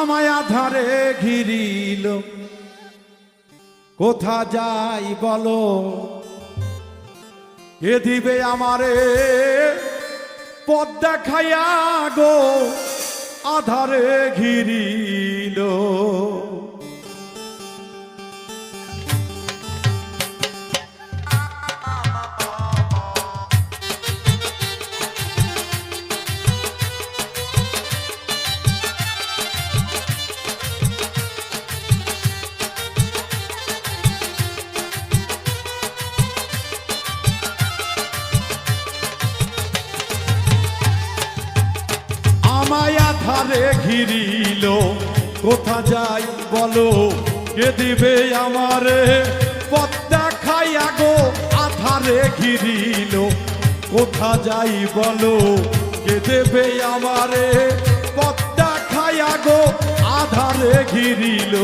আমায় আধারে ঘিরিল। কোথা যাই বলো? কে দিবে আমারে? পদ দেখাইয়া গো আধারে ঘিরিল। আধারে ঘিরিল। কোথা যাই বলো, কে দিবে আমারে? পদ্মা খাই আগো, আধারে ঘিরিল। কোথা যাই বলো, কে দেবে আমারে? পদ্মা খাই আগো, আধারে ঘিরিল।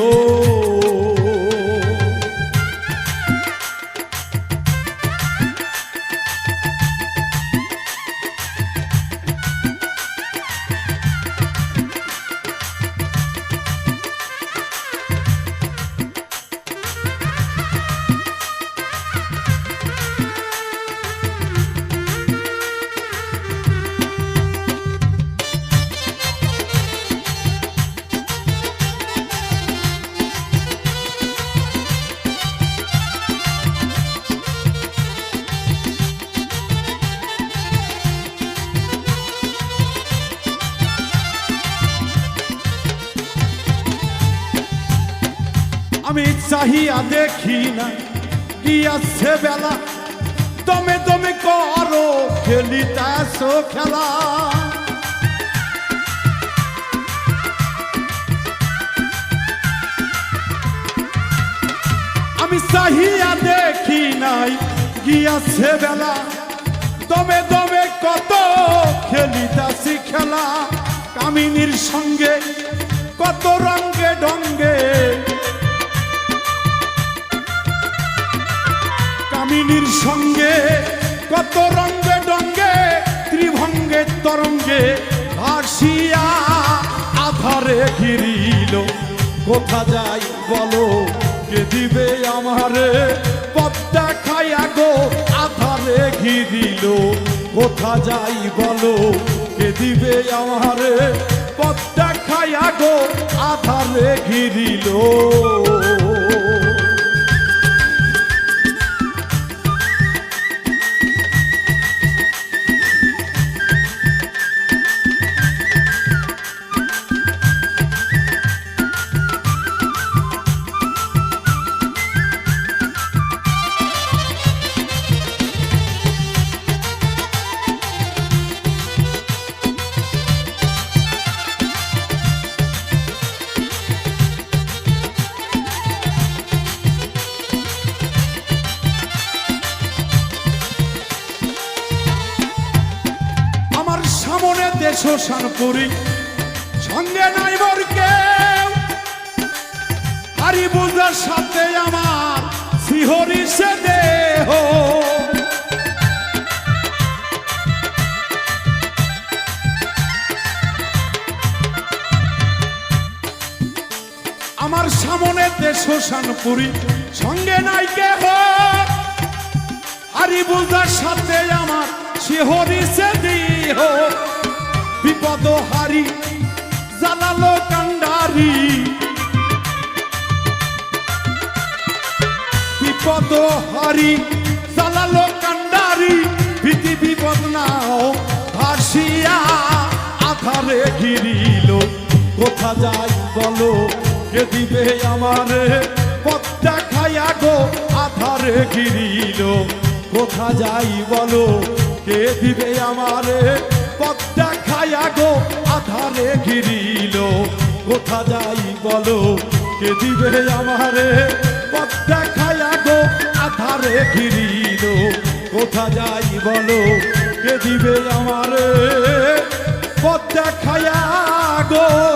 আমি চাহিয়া দেখি না। কি আছে বেলা দমে দমে করো খেলিতাছো খেলা। আমি চাহিয়া দেখি নাই। গিয়াছে বেলা দমে দমে কত খেলিতাছি খেলা। কামিনীর সঙ্গে কত রঙ্গে ডঙ্গে কামিনীর সঙ্গে কত রঙ্গে ডঙ্গে, ত্রিভঙ্গে তরঙ্গে ভাসিয়া আধারে ঘিরিল। কোথা যাই বলো, কে দিবে আমারে? পদ্মা খাইয়া গো, আধারে ঘিরিল। কোথা যাই বলো, কে দিবে আমারে? পদ্মা খাইয়া গো, আধারে ঘিরিল। সামনে দেশ শানপুরি সঙ্গে নাই মোর কেউ। হারি বুঝার সাথে আমার শিহরি সে দেহ। আমার সামনে দেশ শানপুরি সঙ্গে নাই কেহ। হারি বুঝার সাথে আমার শিহরি সে দিহ। বিপদ হারি জালালো কান্ডারি। বিপদ হারি জালালো কান্ডারি। ভীতি বিপদ নাও ভাসিয়া আধারে ঘিরিল। কোথা যাই বলো, কে দিবে আমারে? পদ্মা খাইয়া গো, আধারে ঘিরিল। কোথা যাই বলো, কে দিবে আমারে? পদ্মা খায়া গো, আধারে গিরিল কোথা যাই বলো, কে দিবে আমারে? পদ্মা খায়া গো, আধারে গিরিল কোথা যাই বলো, কে দিবে আমারে? পদ্মা খায়া গো